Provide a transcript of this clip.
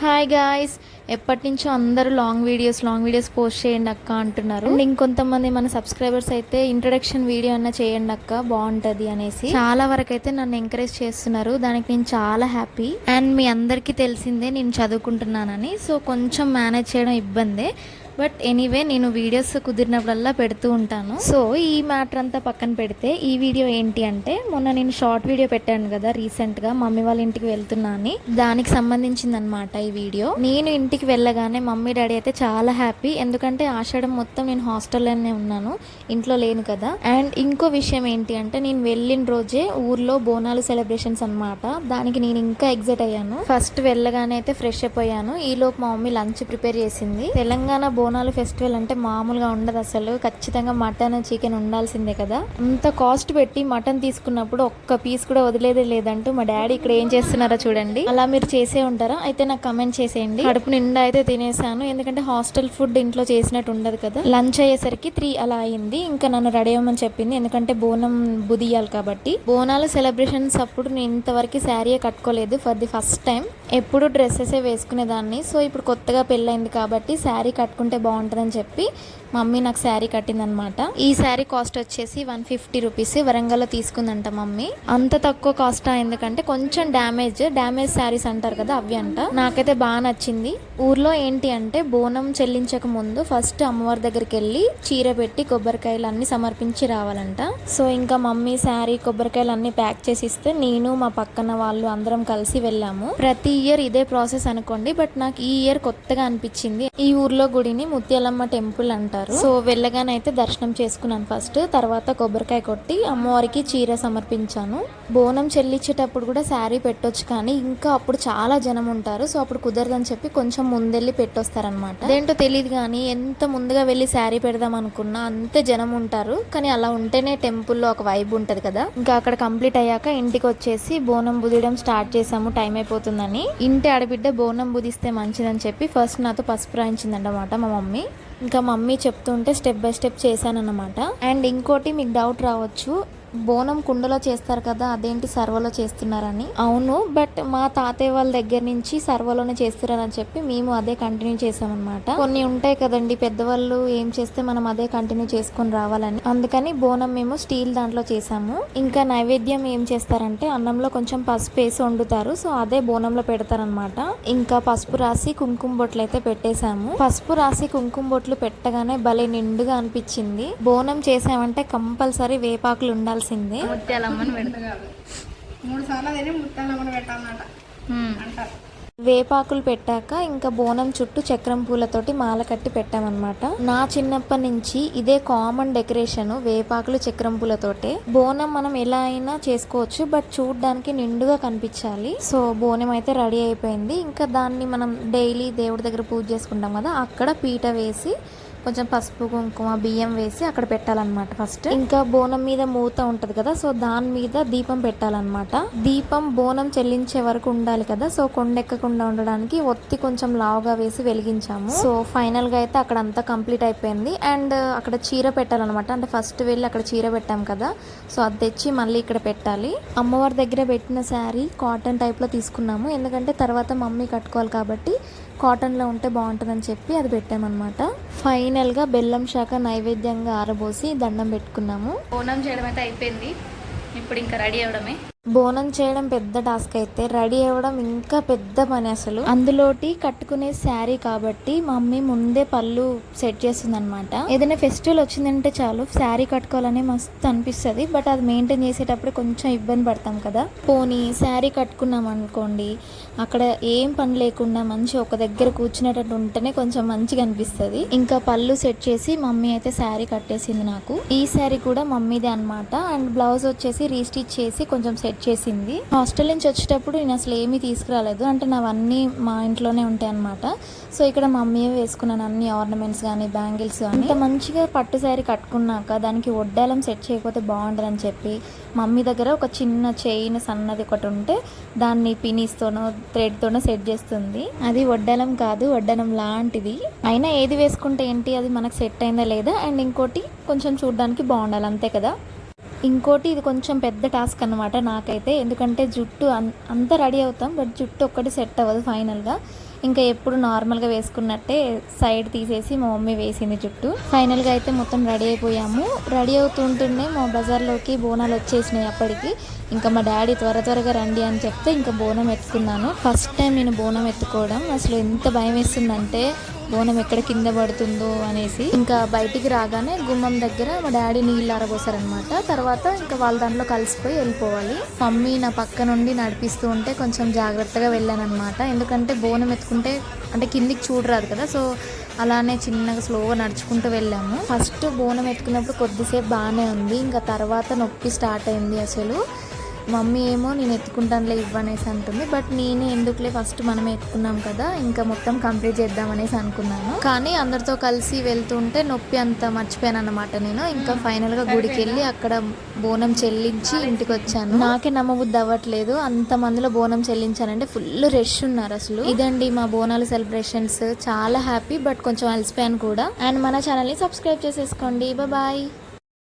Hi guys ఎప్పటి నుంచో అందరూ long videos long videos post చేయండి అక్క అంటున్నారు. అండ్ ఇంకొంతమంది మన సబ్స్క్రైబర్స్ అయితే ఇంట్రడక్షన్ వీడియో అన్న చేయండి అక్క బాగుంటది అనేసి. చాలా వరకు అయితే నన్ను ఎంకరేజ్ చేస్తున్నారు. దానికి నేను చాలా హ్యాపీ అండ్ మీ అందరికీ తెలిసిందే నేను చదువుకుంటున్నానని. సో కొంచెం మేనేజ్ చేయడం ఇబ్బందే. బట్ ఎనీవే నేను వీడియోస్ కుదిరినప్పుడల్లా పెడుతూ ఉంటాను. సో ఈ మ్యాటర్ అంతా పక్కన పెడితే ఈ వీడియో ఏంటి అంటే మొన్న నేను షార్ట్ వీడియో పెట్టాను కదా రీసెంట్గా మమ్మీ వాళ్ళ ఇంటికి వెళ్తున్నా అని. దానికి సంబంధించింది అనమాట ఈ వీడియో. నేను ఇంటికి వెళ్ళగానే మమ్మీ డాడీ అయితే చాలా హ్యాపీ. ఎందుకంటే ఆషాఢం మొత్తం నేను హాస్టల్లోనే ఉన్నాను. ఇంట్లో లేను కదా. అండ్ ఇంకో విషయం ఏంటి అంటే నేను వెళ్ళిన రోజే ఊర్లో బోనాలు సెలబ్రేషన్స్ అనమాట దానికి నేను ఇంకా ఎగ్జైట్ అయ్యాను. ఫస్ట్ వెళ్ళగానే అయితే ఫ్రెష్ అప్ అయ్యాను మా మమ్మీ లంచ్ ప్రిపేర్ చేసింది. తెలంగాణ బోనాలు బోనాలు ఫెస్టివల్ అంటే మామూలుగా ఉండదు అసలు. ఖచ్చితంగా మటన్ చికెన్ ఉండాల్సిందే కదా. అంత కాస్ట్ పెట్టి మటన్ తీసుకున్నప్పుడు ఒక్క పీస్ కూడా వదిలేదే లేదంటూ మా డాడీ ఇక్కడ ఏం చేస్తున్నారో చూడండి. అలా మీరు చేసే ఉంటారా? అయితే నాకు కమెంట్ చేసేయండి. కడుపు నిండా అయితే తినేసాను. ఎందుకంటే హాస్టల్ ఫుడ్ ఇంట్లో చేసినట్టు ఉండదు కదా. లంచ్ అయ్యేసరికి త్రీ అలా అయింది. ఇంకా నన్ను రెడీ అవ్వమని చెప్పింది. ఎందుకంటే బోనం బుదియాలి కాబట్టి. బోనాలు సెలబ్రేషన్స్ అప్పుడు నేను ఇంతవరకు శారీయే కట్టుకోలేదు. For the first time. ఎప్పుడు డ్రెస్సెసే వేసుకునేదాన్ని. సో ఇప్పుడు కొత్తగా పెళ్ళైంది కాబట్టి శారీ కట్టుకుంటే బాగుంటుందని చెప్పి మమ్మీ నాకు శారీ కట్టిందనమాట ఈ శారీ కాస్ట్ వచ్చేసి వన్ ఫిఫ్టీ రూపీస్ వరంగల్లో తీసుకుందంట మమ్మీ. అంత తక్కువ కాస్ట్ ఎందుకంటే కొంచెం డ్యామేజ్ డ్యామేజ్ శారీస్ అంటారు కదా అవి అంట. నాకైతే బాగా నచ్చింది. ఊర్లో ఏంటి అంటే బోనం చెల్లించక ముందు ఫస్ట్ అమ్మవారి దగ్గరికి వెళ్ళి చీర పెట్టి కొబ్బరికాయలు అన్ని సమర్పించి రావాలంట. సో ఇంకా మమ్మీ శారీ కొబ్బరికాయలు అన్ని ప్యాక్ చేసి ఇస్తే నేను మా పక్కన వాళ్ళు అందరం కలిసి వెళ్ళాము. ప్రతి ఇయర్ ఇదే ప్రాసెస్ అనుకోండి బట్ నాకు ఈ ఇయర్ కొత్తగా అనిపించింది. ఈ ఊర్లో గుడిని ముత్యాలమ్మ టెంపుల్ అంటారు సో వెళ్ళగానైతే దర్శనం చేసుకున్నాను ఫస్ట్. తర్వాత కొబ్బరికాయ కొట్టి అమ్మవారికి చీర సమర్పించాను. బోనం చెల్లించేటప్పుడు కూడా శారీ పెట్టొచ్చు కానీ ఇంకా అప్పుడు చాలా జనం ఉంటారు. సో అప్పుడు కుదరదని చెప్పి కొంచెం ముందెళ్ళి పెట్టొస్తారనమాట అదేంటో తెలియదు కానీ ఎంత ముందుగా వెళ్ళి శారీ పెడదాం అనుకున్నా అంతే జనం ఉంటారు. కానీ అలా ఉంటేనే టెంపుల్లో ఒక వైబ్ ఉంటుంది కదా. ఇంకా అక్కడ కంప్లీట్ అయ్యాక ఇంటికి వచ్చేసి బోనం బుదియడం స్టార్ట్ చేసాము టైం అయిపోతుందని. ఇంటి ఆడబిడ్డ బోనం బుదిస్తే మంచిదని చెప్పి ఫస్ట్ నాతో పసుపు రాయించిందన్నమాట మా మమ్మీ. ఇంకా మమ్మీ చెప్తుంటే స్టెప్ బై స్టెప్ చేశానన్నమాట. అండ్ ఇంకోటి మీకు డౌట్ రావచ్చు బోనం కుండలో చేస్తారు కదా అదేంటి సర్వలో చేస్తున్నారని? అవును బట్ మా తాతయ్య వాళ్ళ దగ్గర నుంచి సర్వలోనే చేస్తున్నారని చెప్పి మేము అదే కంటిన్యూ చేసామన్నమాట కొన్ని ఉంటాయి కదండి పెద్దవాళ్ళు ఏం చేస్తే మనం అదే కంటిన్యూ చేసుకొని రావాలని. అందుకని బోనం మేము స్టీల్ దాంట్లో చేసాము ఇంకా నైవేద్యం ఏం చేస్తారంటే అన్నంలో కొంచెం పసుపు వేసి వండుతారు. సో అదే బోనంలో పెడతారనమాట ఇంకా పసుపు రాసి కుంకుమ బొట్లు అయితే పెట్టేశాము. పసుపు రాసి కుంకుమ బొట్లు పెట్టగానే భలే నిండుగా అనిపించింది. బోనం చేసామంటే కంపల్సరీ వేపాకులు ఉండాలి ఉండాల్సిందే ముత్యాలమ్మని పెడతారు మూడు సార్లు తిని ముత్తాలమ్మని పెట్టాలన్నమాట. అంటారు వేపాకులు పెట్టాక ఇంకా బోనం చుట్టూ చక్రం పూలతోటి మాల కట్టి పెట్టామన్నమాట. నా చిన్నప్పటి నుంచి ఇదే కామన్ డెకరేషన్ వేపాకులు చక్రం పూలతోటే. బోనం మనం ఎలా అయినా చేసుకోవచ్చు బట్ చూడడానికి నిండుగా కనిపించాలి. సో బోనం అయితే రెడీ అయిపోయింది. ఇంకా దాన్ని మనం డైలీ దేవుడి దగ్గర పూజ చేసుకుంటాం కదా అక్కడ పీట వేసి కొంచెం పసుపు కుంకుమ బియ్యం వేసి అక్కడ పెట్టాలన్నమాట ఫస్ట్. ఇంకా బోనం మీద మూత ఉంటది కదా సో దాని మీద దీపం పెట్టాలన్నమాట. దీపం బోనం చెల్లించే వరకు ఉండాలి కదా సో కొండెక్కకుండా ఉండడానికి ఒత్తి కొంచెం లావుగా వేసి వెలిగించాము. సో ఫైనల్గా అయితే అక్కడ అంతా కంప్లీట్ అయిపోయింది. అండ్ అక్కడ చీర పెట్టాలన్నమాట. అంటే ఫస్ట్ వెళ్ళి అక్కడ చీర పెట్టాం కదా సో అది తెచ్చి మళ్ళీ ఇక్కడ పెట్టాలి. అమ్మవారి దగ్గర పెట్టిన శారీ కాటన్ టైప్లో తీసుకున్నాము. ఎందుకంటే తర్వాత మమ్మీ కట్టుకోవాలి కాబట్టి కాటన్లో ఉంటే బాగుంటుందని చెప్పి అది పెట్టామన్నమాట ఫైనల్గా బెల్లం శాఖ నైవేద్యంగా ఆరబోసి దండం పెట్టుకున్నాము బోనం చేయడం అయితే అయిపోయింది ఇప్పుడు ఇంకా రెడీ అవడమే బోనం చేయడం పెద్ద టాస్క్ అయితే రెడీ అవ్వడం ఇంకా పెద్ద పని అసలు. అందులోటి కట్టుకునే శారీ కాబట్టి మమ్మీ ముందే పళ్ళు సెట్ చేస్తుంది అనమాట ఏదైనా ఫెస్టివల్ వచ్చిందంటే చాలు శారీ కట్టుకోవాలని మస్తు అనిపిస్తుంది. బట్ అది మెయింటైన్ చేసేటప్పుడు కొంచెం ఇబ్బంది పడతాం కదా. పోనీ శారీ కట్టుకున్నాం అనుకోండి అక్కడ ఏం పని లేకుండా మంచి ఒక దగ్గర కూర్చునేటట్టు ఉంటేనే కొంచెం మంచిగా అనిపిస్తుంది. ఇంకా పళ్ళు సెట్ చేసి మమ్మీ అయితే శారీ కట్టేసింది నాకు. ఈ శారీ కూడా మమ్మీదే అన్నమాట. అండ్ బ్లౌజ్ వచ్చేసి రీస్టిచ్ చేసి కొంచెం సెట్ చేసింది హాస్టల్ నుంచి వచ్చేటప్పుడు నేను అసలు ఏమీ తీసుకురాలేదు. అంటే నావన్నీ మా ఇంట్లోనే ఉంటాయి అనమాట సో ఇక్కడ మమ్మీ వేసుకున్నాను అన్ని ఆర్నమెంట్స్ కానీ బ్యాంగిల్స్ కానీ ఇంత మంచిగా పట్టు శారీ కట్టుకున్నాక దానికి ఒడ్డాలం సెట్ చేయకపోతే బాగుంటుందని చెప్పి మమ్మీ దగ్గర ఒక చిన్న చైన్ సన్నది ఒకటి ఉంటే దాన్ని పినీస్తోనో థ్రెడ్తోనో సెట్ చేస్తుంది. అది వడ్డాలం కాదు వడ్డాలం లాంటిది. అయినా ఏది వేసుకుంటే ఏంటి? అది మనకు సెట్ అయిందా లేదా? అండ్ ఇంకోటి కొంచెం చూడడానికి బాగుండాలి అంతే కదా? ఇంకోటి ఇది కొంచెం పెద్ద టాస్క్ అనమాట నాకైతే. ఎందుకంటే జుట్టు అంతా రెడీ అవుతాం బట్ జుట్టు ఒక్కటి సెట్ అవ్వదు ఫైనల్గా. ఇంకా ఎప్పుడు నార్మల్గా వేసుకున్నట్టే సైడ్ తీసేసి మా మమ్మీ వేసింది జుట్టు. ఫైనల్గా అయితే మొత్తం రెడీ అయిపోయాము. రెడీ అవుతుంటేనే మా బజార్లోకి బోనాలు వచ్చేసినాయి అప్పటికి. ఇంకా మా డాడీ త్వర త్వరగా రండి అని చెప్తే ఇంకా బోనం ఎత్తుకున్నాను. ఫస్ట్ టైం నేను బోనం ఎత్తుకోవడం అసలు ఎంత భయం వేస్తుందంటే బోనం ఎక్కడ కింద పడుతుందో అనేసి. ఇంకా బయటికి రాగానే గుమ్మం దగ్గర మా డాడీ నీళ్ళు అరబోసారనమాట తర్వాత ఇంకా వాళ్ళ దాంట్లో కలిసిపోయి వెళ్ళిపోవాలి. మమ్మీ నా పక్క నుండి నడిపిస్తూ ఉంటే కొంచెం జాగ్రత్తగా వెళ్ళాను అనమాట ఎందుకంటే బోనం నడుచుకుంటే అంటే కిందికి చూడరాదు కదా సో అలానే చిన్నగా స్లోగా నడుచుకుంటూ వెళ్ళాము. ఫస్ట్ బోనం ఎత్తుకున్నప్పుడు కొద్దిసేపు బాగానే ఉంది ఇంకా తర్వాత నొప్పి స్టార్ట్ అయింది అసలు. మమ్మీ ఏమో నేను ఎత్తుకుంటానులే ఇవ్వనేసి అంటుంది. బట్ నేనే ఎందుకులే ఫస్ట్ మనమే ఎత్తుకున్నాం కదా ఇంకా మొత్తం కంప్లీట్ చేద్దాం అనేసి అనుకున్నాను. కానీ అందరితో కలిసి వెళ్తుంటే నొప్పి అంత మర్చిపోయాను అనమాట నేను. ఇంకా ఫైనల్గా గుడికి వెళ్ళి అక్కడ బోనం చెల్లించి ఇంటికి వచ్చాను నాకే నమ్మబుద్ధి అవ్వట్లేదు అంత మందిలో బోనం చెల్లించానంటే ఫుల్ రష్ ఉన్నారు అసలు. ఇదండి మా బోనాలు సెలబ్రేషన్స్. చాలా హ్యాపీ బట్ కొంచెం అలసిపోయాను కూడా. అండ్ మన ఛానల్ని సబ్స్క్రైబ్ చేసేసుకోండి. బాయ్.